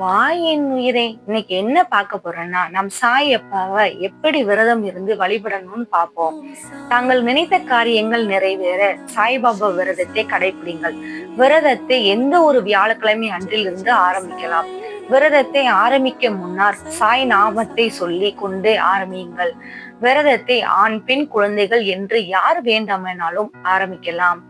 வாயின் உயிரே இன்னைக்கு என்ன பார்க்க போறோம்னா நம் சாய் அப்பாவை எப்படி விரதம் இருந்து வழிபடணும்னு பார்ப்போம். தாங்கள் நினைத்த காரியங்கள் நிறைவேற சாய்பாபா விரதத்தை கடைபிடிங்கள் விரதத்தை எந்த ஒரு வியாழக்கிழமை அன்றிலிருந்து ஆரம்பிக்கலாம். விரதத்தை ஆரம்பிக்க முன்னால் சாய் நாமத்தை சொல்லி கொண்டு ஆரம்பியுங்கள். விரதத்தை ஆண் பெண் குழந்தைகள் என்று யார் வேண்டாமெனாலும் ஆரம்பிக்கலாம்.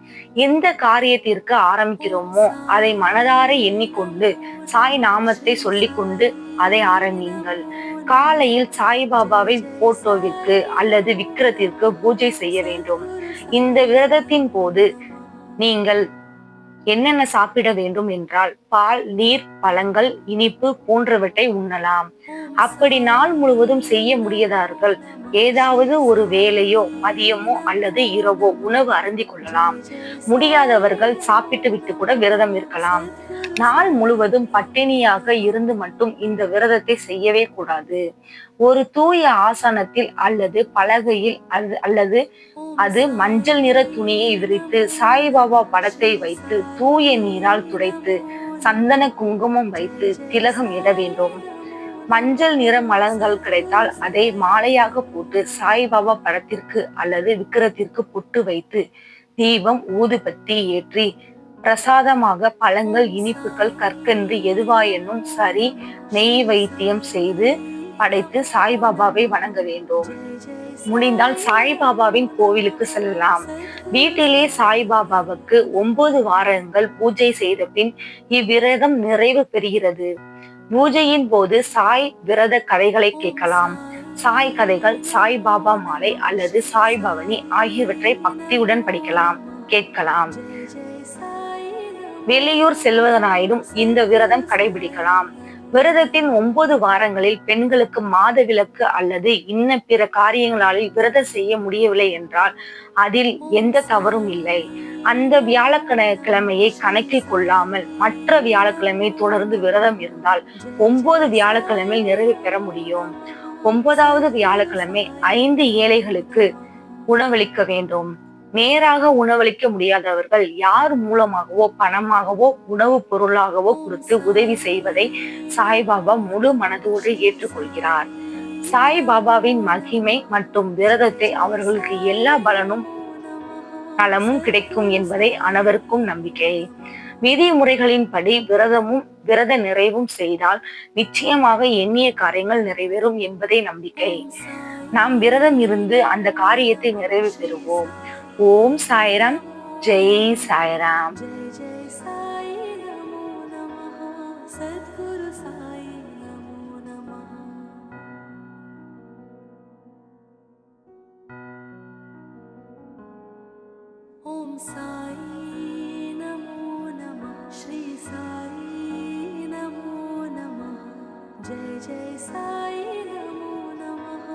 எந்த காரியத்திற்கு ஆரம்பிக்கிறோமோ அதை மனதார எண்ணிக்கொண்டு சாய் நாமத்தை சொல்லிக்கொண்டு அதை ஆரம்பியுங்கள். காலையில் சாய்பாபாவை போட்டோவிற்கு அல்லது விக்கிரத்திற்கு பூஜை செய்ய வேண்டும். இந்த விரதத்தின் போது நீங்கள் என்னென்ன சாப்பிட வேண்டும் என்றால் பால் நீர் பழங்கள் இனிப்பு போன்றவற்றை உண்ணலாம். அப்படி நாள் முழுவதும் செய்ய முடியாதார்கள். ஏதாவது ஒரு வேலையோ மதியமோ அல்லது இரவோ உணவு அருந்தி கொள்ளலாம். முடியாதவர்கள் சாப்பிட்டு விட்டு கூட விரதம் இருக்கலாம். நாள் முழுவதும் பட்டினியாக இருந்து மட்டும் இந்த விரதத்தை செய்யவே கூடாது. ஒரு தூய ஆசனத்தில் அல்லது பலகையில் அல்லது அது மஞ்சள் நிற துணியை விரித்து சாய்பாபா படத்தை வைத்து தூய நீரால் துடைத்து சந்தன குங்குமம் வைத்து திலகம் இட வேண்டும். மஞ்சள் நிற மலர்கள் கிடைத்தால் அதை மாலையாக போட்டு சாய்பாபா படத்திற்கு அல்லது விக்கிரத்திற்கு பொட்டு வைத்து தீபம் ஊதுபத்தி ஏற்றி பிரசாதமாக பழங்கள் இனிப்புகள் கற்கண்டு எதுவாயினும் சரி நெய் வைத்தியம் செய்து படைத்து சாய்பாபாவை வணங்க வேண்டும். முடிந்தால் சாய்பாபாவின் கோவிலுக்கு செல்லலாம். வீட்டிலே சாய்பாபாவுக்கு ஒன்பது வாரங்கள் பூஜை செய்த பின் இவ்விரதம் நிறைவு பெறுகிறது. பூஜையின் போது சாய் விரத கதைகளை கேட்கலாம். சாய் கதைகள் சாய் பாபா மாலை அல்லது சாய் பவனி ஆகியவற்றை பக்தியுடன் படிக்கலாம் கேட்கலாம். வெளியூர் செல்வதனாயினும் இந்த விரதம் கடைபிடிக்கலாம். விரதத்தின் ஒன்பது வாரங்களில் பெண்களுக்கு மாதவிலக்கு அல்லது இன்ன பிற காரியங்களால் விரதம் செய்ய முடியவில்லை என்றால் அதில் எந்த தவறும் இல்லை. அந்த வியாழக்கிழமையை கணக்கில் கொள்ளாமல் மற்ற வியாழக்கிழமை தொடர்ந்து விரதம் இருந்தால் ஒன்பது வியாழக்கிழமை நிறைவு பெற முடியும். ஒன்பதாவது வியாழக்கிழமை ஐந்து ஏழைகளுக்கு உணவளிக்க வேண்டும். நேராக உணவளிக்க முடியாதவர்கள் யார் மூலமாகவோ பணமாகவோ உணவுப் பொருளாகவோ கொடுத்து உதவி செய்வதை சாய்பாபா முழு மனதோடு ஏற்றுக்கொள்கிறார். சாய்பாபாவின் மகிமை மற்றும் விரதத்தை அவர்களுக்கு எல்லா பலனும் நலமும் கிடைக்கும் என்பதை அனைவருக்கும் நம்பிக்கை. விதிமுறைகளின்படி விரதமும் விரத நிறைவும் செய்தால் நிச்சயமாக எண்ணிய காரியங்கள் நிறைவேறும் என்பதே நம்பிக்கை. நாம் விரதம் இருந்து அந்த காரியத்தை நிறைவு பெறுவோம். ओम సాయిరామ్ साई नमो श्री साई नमो जय जय साई नमो नमः